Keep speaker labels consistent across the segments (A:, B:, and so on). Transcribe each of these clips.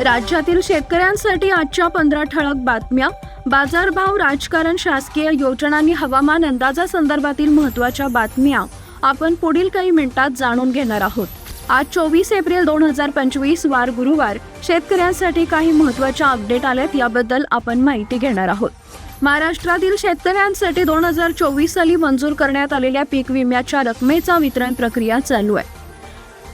A: राज्यातील शेतकऱ्यांसाठी आजच्या पंधरा ठळक बातम्या. बाजारभाव राजकारण शासकीय योजना आणि हवामान अंदाजासंदर्भातील महत्त्वाच्या बातम्या. आपण पुढील काही मिनिटात जाणून घेणार आहोत. आज चोवीस एप्रिल दोन हजार पंचवीस वार गुरुवार. शेतकऱ्यांसाठी काही महत्त्वाच्या अपडेट आल्यात याबद्दल आपण माहिती घेणार आहोत. महाराष्ट्रातील शेतकऱ्यांसाठी दोन हजार चोवीस साली मंजूर करण्यात आलेल्या पीक विम्याच्या रकमेचा वितरण प्रक्रिया चालू आहे.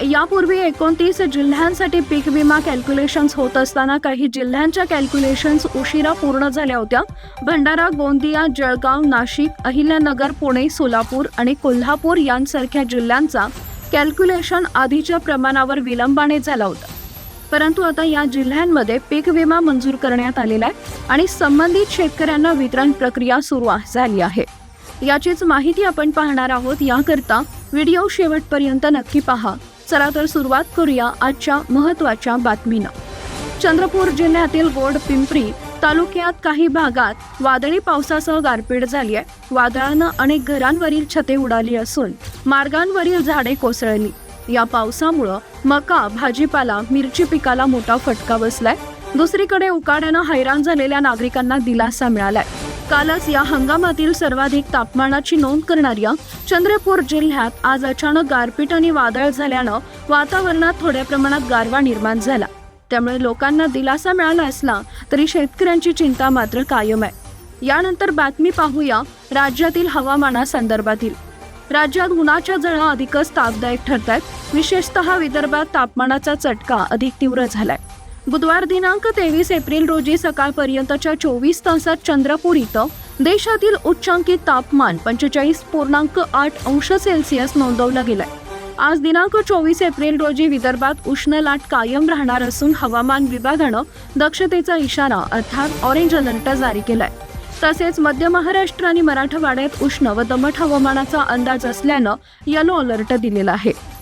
A: यापूर्वी एकोणतीस जिल्ह्यांसाठी पीक विमा कॅल्क्युलेशन्स होत असताना काही जिल्ह्यांच्या कॅल्क्युलेशन्स उशिरा पूर्ण झाल्या होत्या. भंडारा गोंदिया जळगाव नाशिक अहिल्यानगर पुणे सोलापूर आणि कोल्हापूर यांसारख्या जिल्ह्यांचा कॅल्क्युलेशन आधीच्या प्रमाणावर विलंबाने झाला होता. परंतु आता या जिल्ह्यांमध्ये पीक विमा मंजूर करण्यात आलेला आहे आणि संबंधित शेतकऱ्यांना वितरण प्रक्रिया सुरू झाली आहे. याचीच माहिती आपण पाहणार आहोत. याकरता व्हिडिओ शेवटपर्यंत नक्की पहा. चला तर सुरुवात करूया आजच्या महत्त्वाच्या बातमीनं. चंद्रपूर जिल्ह्यातील गोड पिंपरी तालुक्यात काही भागात वादळी पावसासह गारपीट झाली आहे. वादळानं अनेक घरांवरील छते उडाली असून मार्गांवरील झाडे कोसळली. या पावसामुळं मका भाजीपाला मिरची पिकाला मोठा फटका बसलाय. दुसरीकडे उकाड्यानं हैराण झालेल्या नागरिकांना दिलासा मिळालाय. कालच या हंगामातील सर्वाधिक तापमानाची नोंद करणाऱ्या चंद्रपूर जिल्ह्यात आज अचानक गारपीट आणि वादळ झाल्यानं वातावरणात थोड्या प्रमाणात गारवा निर्माण झाला. त्यामुळे लोकांना दिलासा मिळाला असला तरी शेतकऱ्यांची चिंता मात्र कायम आहे. यानंतर बातमी पाहूया राज्यातील हवामानासंदर्भातील राज्यात उन्हाच्या जळा अधिकच तापदायक ठरत आहेत विशेषतः विदर्भात तापमानाचा चटका अधिक तीव्र झालाय. बुधवार दिनांक तेवीस एप्रिल रोजी सकाळपर्यंतच्या चोवीस तासात चंद्रपूर इथं देशातील उच्चांकित तापमान पंचेचाळीस पूर्णांक आठ अंश सेल्सिअस नोंदवलं गेलंय. आज दिनांक चोवीस एप्रिल रोजी विदर्भात उष्ण लाट कायम राहणार असून हवामान विभागानं दक्षतेचा इशारा अर्थात ऑरेंज अलर्ट जारी केलाय. तसेच मध्य महाराष्ट्र आणि मराठवाड्यात उष्ण व दमट हवामानाचा अंदाज असल्यानं येलो अलर्ट दिलेला आहे.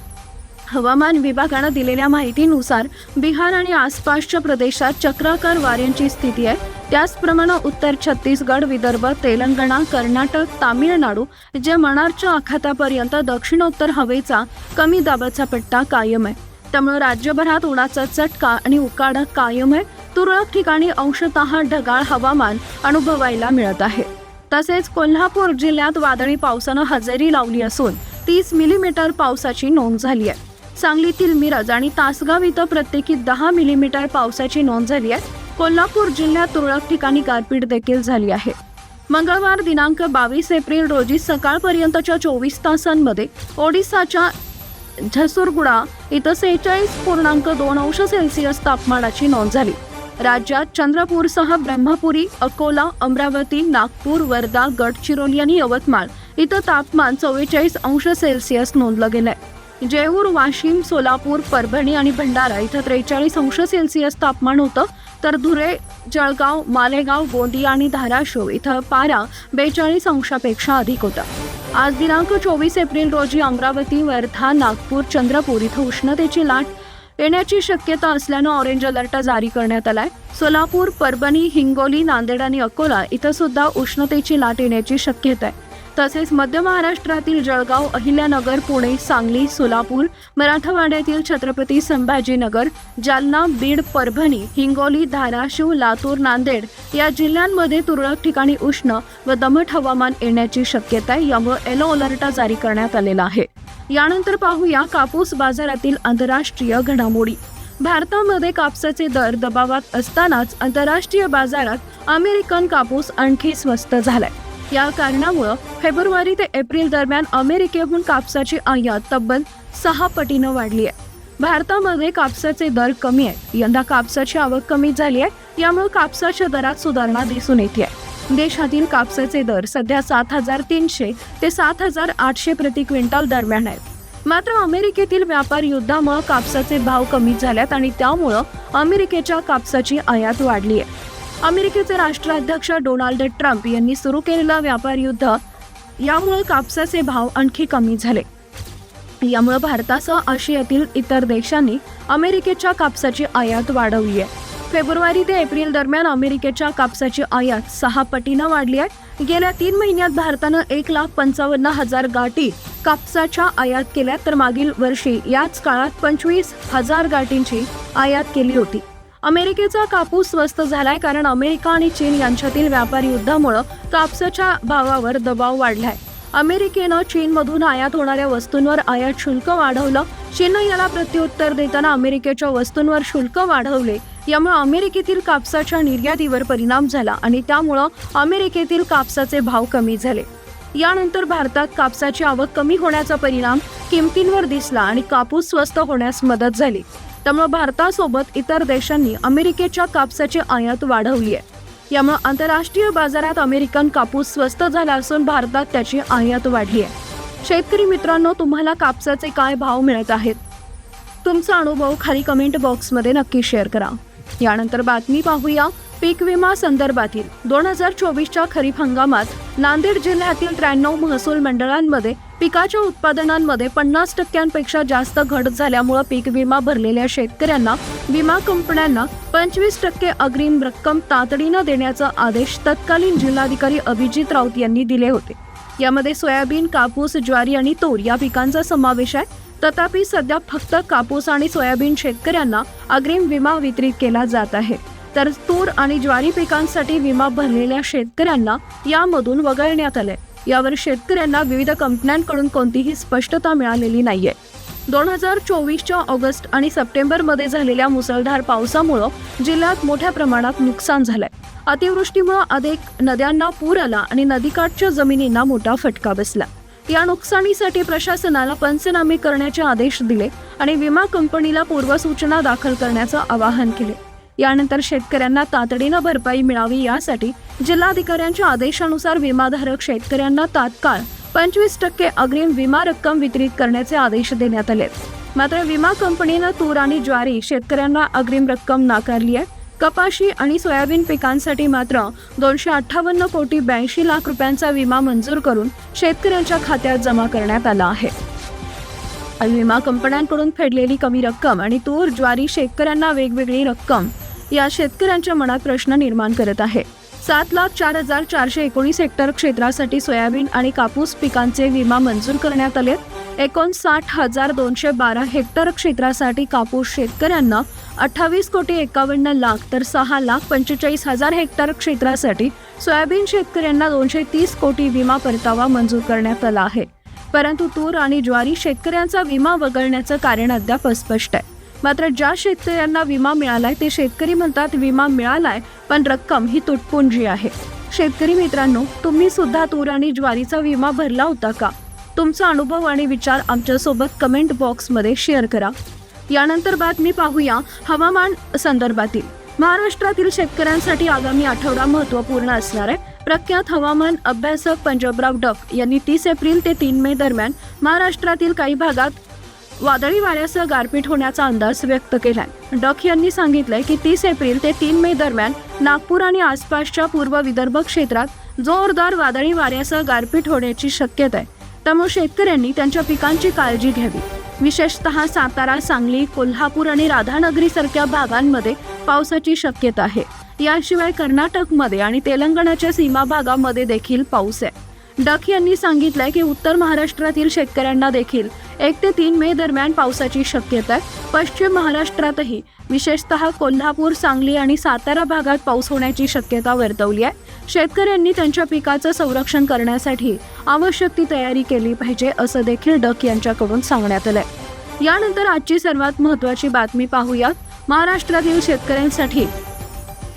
A: हवामान विभागानं दिलेल्या माहितीनुसार बिहार आणि आसपासच्या प्रदेशात चक्राकार वाऱ्यांची स्थिती आहे. त्याचप्रमाणे उत्तर छत्तीसगड विदर्भ तेलंगणा कर्नाटक तामिळनाडू जे मनारच्या आखातापर्यंत दक्षिणोत्तर हवेचा कमी दाबाचा पट्टा कायम आहे. त्यामुळे राज्यभरात उन्हाचा चटका आणि उकाडा कायम आहे. तुरळक ठिकाणी अंशतः ढगाळ हवामान अनुभवायला मिळत आहे. तसेच कोल्हापूर जिल्ह्यात वादळी पावसानं हजेरी लावली असून तीस मिलीमीटर पावसाची नोंद झाली आहे. सांगलीतील मिरज आणि तासगाव इथं प्रत्येकी दहा मिलीमीटर पावसाची नोंद झाली आहे. कोल्हापूर जिल्ह्यात तुरळक ठिकाणी गारपीट देखील झाली आहे. मंगळवार दिनांक बावीस एप्रिल रोजी सकाळपर्यंतच्या चोवीस तासांमध्ये ओडिसाच्या झसुरगुडा इथं सेहेचाळीस पूर्णांक दोन अंश सेल्सिअस तापमानाची नोंद झाली. राज्यात चंद्रपूरसह ब्रह्मपुरी अकोला अमरावती नागपूर वर्धा गडचिरोली आणि यवतमाळ इथं तापमान चव्वेचाळीस अंश सेल्सिअस नोंदलं गेलं आहे जेऊर वाशिम सोलापूर परभणी आणि भंडारा इथं त्रेचाळीस अंश सेल्सिअस तापमान होतं. तर धुळे जळगाव मालेगाव गोंदिया आणि धाराशिव इथं पारा बेचाळीस अंशापेक्षा अधिक होता. आज दिनांक चोवीस एप्रिल रोजी अमरावती वर्धा नागपूर चंद्रपूर इथं उष्णतेची लाट येण्याची शक्यता असल्यानं ऑरेंज अलर्ट जारी करण्यात आलाय. सोलापूर परभणी हिंगोली नांदेड आणि अकोला इथं सुद्धा उष्णतेची लाट येण्याची शक्यता आहे. तसेच मध्य महाराष्ट्रातील जळगाव अहिल्यानगर पुणे सांगली सोलापूर मराठवाड्यातील छत्रपती संभाजीनगर जालना बीड परभणी हिंगोली धाराशिव लातूर नांदेड या जिल्ह्यांमध्ये तुरळक ठिकाणी उष्ण व दमट हवामान येण्याची शक्यता आहे. यामुळे येलो अलर्ट जारी करण्यात आलेला आहे. यानंतर पाहूया कापूस बाजारातील आंतरराष्ट्रीय घडामोडी. भारतामध्ये कापसाचे दर दबावात असतानाच आंतरराष्ट्रीय बाजारात अमेरिकन कापूस आणखी स्वस्त झालाय. या कारणामुळं फेब्रुवारी ते एप्रिल दरम्यान अमेरिकेहून कापसाची आयात तब्बल सहा पटीनं वाढली आहे. भारतामध्ये कापसाचे दर कमी आहेत. यंदा कापसाची आवक कमी झाली आहे. यामुळे कापसाच्या दरात सुधारणा दिसून येते आहे देशातील कापसाचे दर सध्या सात हजार तीनशे ते सात हजार आठशे प्रति क्विंटल दरम्यान आहेत. मात्र अमेरिकेतील व्यापार युद्धामुळे कापसाचे भाव कमी झाल्यात आणि त्यामुळं अमेरिकेच्या कापसाची आयात वाढली आहे. अमेरिकेचे राष्ट्राध्यक्ष डोनाल्ड ट्रम्प यांनी सुरू केलेलं व्यापार युद्ध यामुळे कापसाचे भाव आणखी कमी झाले. यामुळे भारतासह आशियातील इतर देशांनी अमेरिकेच्या कापसाची आयात वाढवली आहे. फेब्रुवारी ते एप्रिल दरम्यान अमेरिकेच्या कापसाची आयात सहा पटीनं वाढली आहे. गेल्या तीन महिन्यात भारतानं एक लाख पंचावन्न हजार गाठी कापसाच्या आयात केल्या तर मागील वर्षी याच काळात पंचवीस हजार गाठींची आयात केली होती. अमेरिकेचा कापूस स्वस्त झालाय कारण अमेरिका आणि चीन यांच्यातील व्यापारी युद्धामुळे कापसाच्या भावावर दबाव वाढलाय. अमेरिकेनं चीनमधून आयात होणाऱ्या वस्तूंवर आयात शुल्क वाढवलं. चीननं याला प्रत्युत्तर देताना अमेरिकेच्या वस्तूंवर शुल्क वाढवले. यामुळे अमेरिकेतील कापसाच्या निर्यातीवर परिणाम झाला आणि त्यामुळं अमेरिकेतील कापसाचे भाव कमी झाले. यानंतर भारतात कापसाची आवक कमी होण्याचा परिणाम किमतींवर दिसला आणि कापूस स्वस्त होण्यास मदत झाली. त्यामुळे भारतासोबत इतर देशांनी अमेरिकेच्या कापसाची आयात वाढवली आहे. यामुळे आंतरराष्ट्रीय बाजारात अमेरिकन कापूस स्वस्त झाला असून भारतात त्याची आयात वाढली आहे. शेतकरी मित्रांनो तुम्हाला कापसाचे काय भाव मिळत आहेत? तुमचा अनुभव खाली कमेंट बॉक्समध्ये नक्की शेअर करा. यानंतर बातमी पाहूया. पीक विमा संदर्भातील दोन हजार चोवीसच्या खरीप हंगामात नांदेड जिल्ह्यातील त्र्याण्णव महसूल मंडळांमध्ये पिकाच्या उत्पादनांमध्ये पन्नास टक्क्यांपेक्षा जास्त घट झाल्यामुळे पीक विमा भरलेल्या शेतकऱ्यांना विमा कंपन्यांना पंचवीस टक्के अग्रिम रक्कम तातडीनं देण्याचा आदेश तत्कालीन जिल्हाधिकारी अभिजित राऊत यांनी दिले होते. यामध्ये सोयाबीन कापूस ज्वारी आणि तूर या पिकांचा समावेश आहे. तथापि सध्या फक्त कापूस आणि सोयाबीन शेतकऱ्यांना अग्रिम विमा वितरित केला जात आहे. तर तूर आणि ज्वारी पिकांसाठी विमा भरलेल्या शेतकऱ्यांना यामधून वगळण्यात आले यावर शेतकऱ्यांना विविध कंपन्यांकडून कोणतीही स्पष्टता मिळालेली नाहीये. दोन हजार चोवीसच्या ऑगस्ट आणि सप्टेंबरमध्ये झालेल्या मुसळधार पावसामुळं जिल्ह्यात मोठ्या प्रमाणात नुकसान झालंय. अतिवृष्टीमुळे अनेक नद्यांना पूर आला आणि नदीकाठच्या जमिनींना मोठा फटका बसला. या नुकसानीसाठी प्रशासनाला पंचनामे करण्याचे आदेश दिले आणि विमा कंपनीला पूर्वसूचना दाखल करण्याचं आवाहन केले. यानंतर शेतकऱ्यांना तातडीनं भरपाई मिळावी यासाठी जिल्हाधिकाऱ्यांच्या आदेशानुसार विमाधारक शेतकऱ्यांना तात्काळ पंचवीस टक्के अग्रिम विमा रक्कम वितरित करण्याचे आदेश देण्यात आले. मात्र विमा कंपनीनं तूर आणि ज्वारी शेतकऱ्यांना अग्रिम रक्कम नाकारली आहे. कपाशी आणि सोयाबीन पिकांसाठी मात्र दोनशे अठ्ठावन्न कोटी ब्याऐंशी लाख रुपयांचा विमा मंजूर करून शेतकऱ्यांच्या खात्यात जमा करण्यात आला आहे. विमा कंपन्यांकडून फेडलेली कमी रक्कम आणि तूर ज्वारी शेतकऱ्यांना वेगवेगळी रक्कम या शेतकऱ्यांच्या मनात प्रश्न निर्माण करत आहे. सात लाख चार हजार चारशे एकोणीस हेक्टर क्षेत्रासाठी सोयाबीन आणि कापूस पिकांचे विमा मंजूर करण्यात आले. एकोणसाठ हजार दोनशे बारा हेक्टर क्षेत्रासाठी कापूस शेतकऱ्यांना अठ्ठावीस कोटी एकावन्न लाख तर सहा लाख पंचेचाळीस हजार हेक्टर क्षेत्रासाठी सोयाबीन शेतकऱ्यांना दोनशे तीस कोटी विमा परतावा मंजूर करण्यात आला आहे. परंतु तूर आणि ज्वारी शेतकऱ्यांचा विमा वगळण्याचं कारण अद्याप अस्पष्ट आहे. मात्र ज्या शेतकऱ्यांना विमा मिळालाय ते शेतकरी म्हणतात विमा मिळालाय पण रक्कम ही तुटपुंजी आहे. शेतकरी मित्रांनो तुम्ही सुद्धा तूर आणि ज्वारीचा विमा भरला होता का? तुमचा अनुभव आणि विचार आमच्यासोबत कमेंट बॉक्समध्ये शेअर करा. यानंतर बातमी पाहूया हवामान संदर्भातील. महाराष्ट्रातील शेतकऱ्यांसाठी आगामी आठवडा महत्त्वपूर्ण असणार आहे. प्रख्यात हवामान अभ्यासक पंजाबराव डफ यांनी तीस एप्रिल ते तीन मे दरम्यान महाराष्ट्रातील काही भागात वादळी वाऱ्यासह गारपीट होण्याचा अंदाज व्यक्त केलाय. डक यांनी सांगितलंय की तीस एप्रिल ते तीन मे दरम्यान नागपूर आणि आसपासच्या पूर्व विदर्भ क्षेत्रात जोरदार वादळी वाऱ्यासह गारपीट होण्याची शक्यता आहे. त्यामुळे शेतकऱ्यांनी त्यांच्या पिकांची काळजी घ्यावी. विशेषतः सातारा सांगली कोल्हापूर आणि राधानगरी सारख्या भागांमध्ये पावसाची शक्यता आहे. याशिवाय कर्नाटकमध्ये आणि तेलंगणाच्या सीमा भागामध्ये देखील पाऊस आहे. डक यांनी सांगितलंय की उत्तर महाराष्ट्रातील शेतकऱ्यांना देखील एक ते तीन मे दरम्यान पावसाची शक्यता आहे. पश्चिम महाराष्ट्रातही विशेषतः कोल्हापूर सांगली आणि सातारा भागात पाऊस होण्याची शक्यता वर्तवली आहे. शेतकऱ्यांनी त्यांच्या पिकाचं संरक्षण करण्यासाठी आवश्यक ती तयारी केली पाहिजे असं देखील डक यांच्याकडून सांगण्यात आलंय. यानंतर आजची सर्वात महत्त्वाची बातमी पाहूयात. महाराष्ट्रातील शेतकऱ्यांसाठी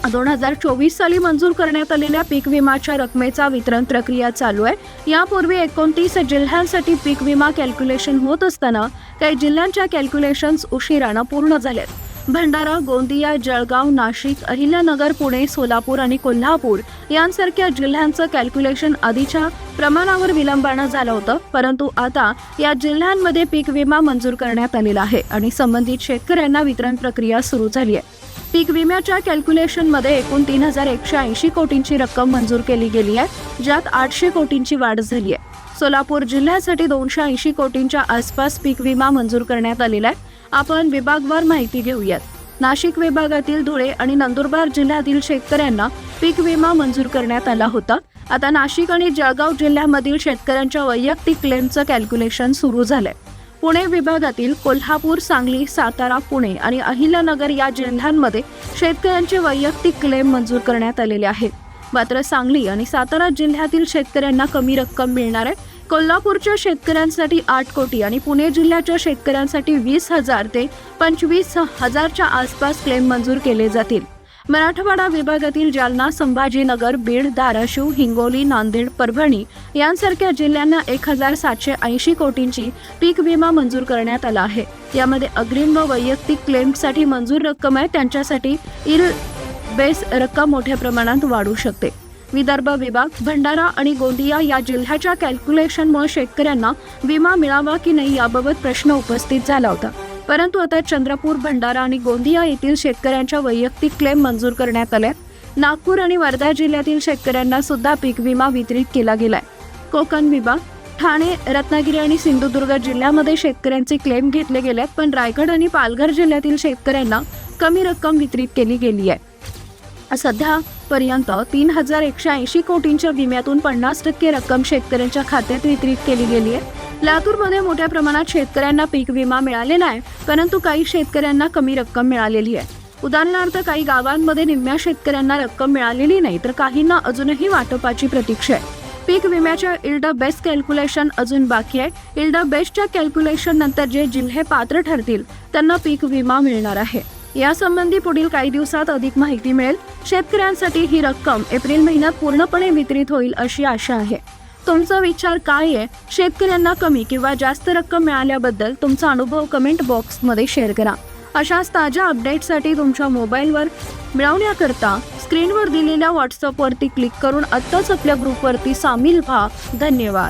A: दोन हजार चोवीस साली मंजूर करण्यात आलेल्या पीक विमाच्या रकमेचा वितरण प्रक्रिया चालू आहे. यापूर्वी एकोणतीस जिल्ह्यांसाठी पीक विमा कॅल्क्युलेशन होत असताना काही जिल्ह्यांच्या कॅल्क्युलेशन्स उशिरानं पूर्ण झालेत. भंडारा गोंदिया जळगाव नाशिक अहिल्यानगर पुणे सोलापूर आणि कोल्हापूर यांसारख्या जिल्ह्यांचं कॅल्क्युलेशन आधीच्या प्रमाणावर विलंबानं झालं होतं. परंतु आता या जिल्ह्यांमध्ये पीक विमा मंजूर करण्यात आलेला आहे आणि संबंधित शेतकऱ्यांना वितरण प्रक्रिया सुरू झाली आहे. पीक विम्याच्या कॅल्क्युलेशनमध्ये एकूण तीन हजार एकशे ऐंशी कोटींची रक्कम मंजूर केली गेली आहे ज्यात आठशे कोटींची वाढ झाली आहे. सोलापूर जिल्ह्यासाठी दोनशे ऐंशी कोटींच्या आसपास पीक विमा मंजूर करण्यात आलेला आहे. आपण विभागवार माहिती घेऊयात. नाशिक विभागातील धुळे आणि नंदुरबार जिल्ह्यातील शेतकऱ्यांना पीक विमा मंजूर करण्यात आला होता. आता नाशिक आणि जळगाव जिल्ह्यामधील शेतकऱ्यांच्या वैयक्तिक क्लेमचं कॅल्क्युलेशन सुरू झालंय. पुणे विभागातील कोल्हापूर सांगली सातारा पुणे आणि अहिल्यानगर या जिल्ह्यांमध्ये शेतकऱ्यांचे वैयक्तिक क्लेम मंजूर करण्यात आलेले आहेत. मात्र सांगली आणि सातारा जिल्ह्यातील शेतकऱ्यांना कमी रक्कम मिळणार आहे कोल्हापूरच्या शेतकऱ्यांसाठी आठ कोटी आणि पुणे जिल्ह्याच्या शेतकऱ्यांसाठी वीस हजार ते पंचवीस हजारच्या आसपास क्लेम मंजूर केले जातील. मराठवाडा विभागातील जालना संभाजीनगर बीड धाराशिव हिंगोली नांदेड परभणी यांसारख्या जिल्ह्यांना एक हजार सातशे ऐंशी कोटींची पीक विमा मंजूर करण्यात आला आहे. यामध्ये अग्रिम व वैयक्तिक क्लेमसाठी मंजूर रक्कम आहे त्यांच्यासाठी इर बेस रक्कम मोठ्या प्रमाणात वाढू शकते. विदर्भ विभाग भंडारा आणि गोंदिया या जिल्ह्याच्या कॅल्क्युलेशनमुळे शेतकऱ्यांना विमा मिळावा की नाही याबाबत प्रश्न उपस्थित झाला होता. परंतु आता चंद्रपूर भंडारा आणि गोंदिया येथील शेतकऱ्यांच्या वैयक्तिक क्लेम मंजूर करण्यात आले नागपूर आणि वर्धा जिल्ह्यातील शेतकऱ्यांना सुद्धा पीक विमा वितरित केला गेलाय. कोकण विभाग ठाणे रत्नागिरी आणि सिंधुदुर्ग जिल्ह्यामध्ये शेतकऱ्यांचे क्लेम घेतले गेले आहेत पण रायगड आणि पालघर जिल्ह्यातील शेतकऱ्यांना कमी रक्कम वितरित केली गेली आहे. सध्यापर्यंत तीन हजार एकशे ऐंशी कोटींच्या विम्यातून पन्नास टक्के रक्कम शेतकऱ्यांच्या खात्यात वितरित केली गेली आहे. लातूरमध्ये मोठ्या प्रमाणात शेतकऱ्यांना पीक विमा मिळालेला आहे परंतु काही शेतकऱ्यांना कमी रक्कम मिळालेली आहे. उदाहरणार्थ काही गावांमध्ये निम्म्या शेतकऱ्यांना रक्कम मिळालेली नाही तर काहींना अजूनही वाटपाची प्रतीक्षा आहे. पीक विम्याच्या इल्ड बेस्ट कॅल्क्युलेशन अजून बाकी आहे. इल्ड बेस्टच्या कॅल्क्युलेशन नंतर जे जिल्हे पात्र ठरतील त्यांना पीक विमा मिळणार आहे. यासंबंधी पुढील काही दिवसात अधिक माहिती मिळेल. शेतकऱ्यांसाठी ही रक्कम एप्रिल महिन्यात पूर्णपणे वितरित होईल अशी आशा आहे. तुमचा विचार काय आहे? शेतकऱ्यांना कमी किंवा जास्त रक्कम मिळाल्याबद्दल तुमचा अनुभव कमेंट बॉक्समध्ये शेअर करा. अशाच ताज्या अपडेटसाठी तुमच्या मोबाईलवर मिळवण्याकरता स्क्रीनवर दिलेल्या व्हॉट्सअपवरती क्लिक करून आत्ताच आपल्या ग्रुपवरती सामील व्हा. धन्यवाद.